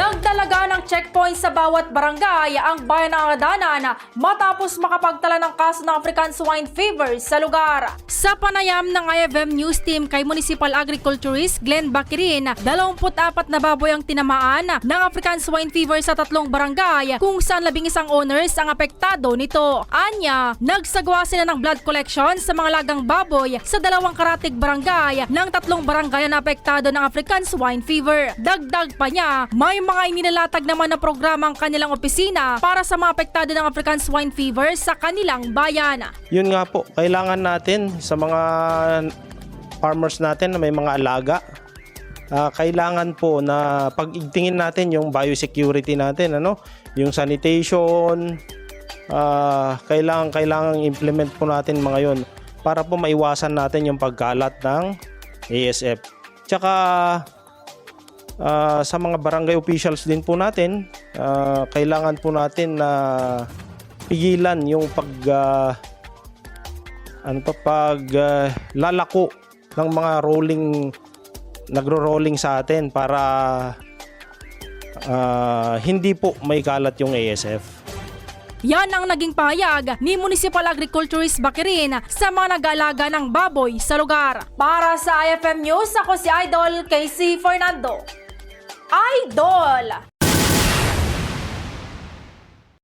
Nagdalaga ng checkpoint sa bawat barangay ang bayan ng Agadanan matapos makapagtala ng kaso ng African Swine Fever sa lugar. Sa panayam ng IFM News Team kay Municipal Agriculturist Glenn Bakirin, 24 na baboy ang tinamaan ng African Swine Fever sa tatlong barangay kung saan labing isang owners ang apektado nito. Anya, nagsagawa sila ng blood collection sa mga lagang baboy sa dalawang karatig barangay ng tatlong barangay na apektado ng African Swine Fever. Dagdag pa niya, may mga inilalatag naman na programa ang kanilang opisina para sa mga apektado ng African Swine Fever sa kanilang bayan. Yun nga po, kailangan natin sa mga farmers natin na may mga alaga, ah, kailangan po na pag-igtingin natin yung biosecurity natin, ano? Yung sanitation, ah, kailangan kailangan implement po natin mga yon para po maiwasan natin yung pagkalat ng ASF. Tsaka ah, sa mga barangay officials din po natin, ah, kailangan po natin na pigilan yung pag ah, ano pa pag ah, lalako ng mga rolling nagro-rolling sa atin para ah, hindi po may kalat yung ASF. Yan ang naging pahayag ni Municipal Agriculturist Bakirin sa mga nag-aalaga ng baboy sa lugar. Para sa IFM News, ako si Idol Casey Fernando. Idol!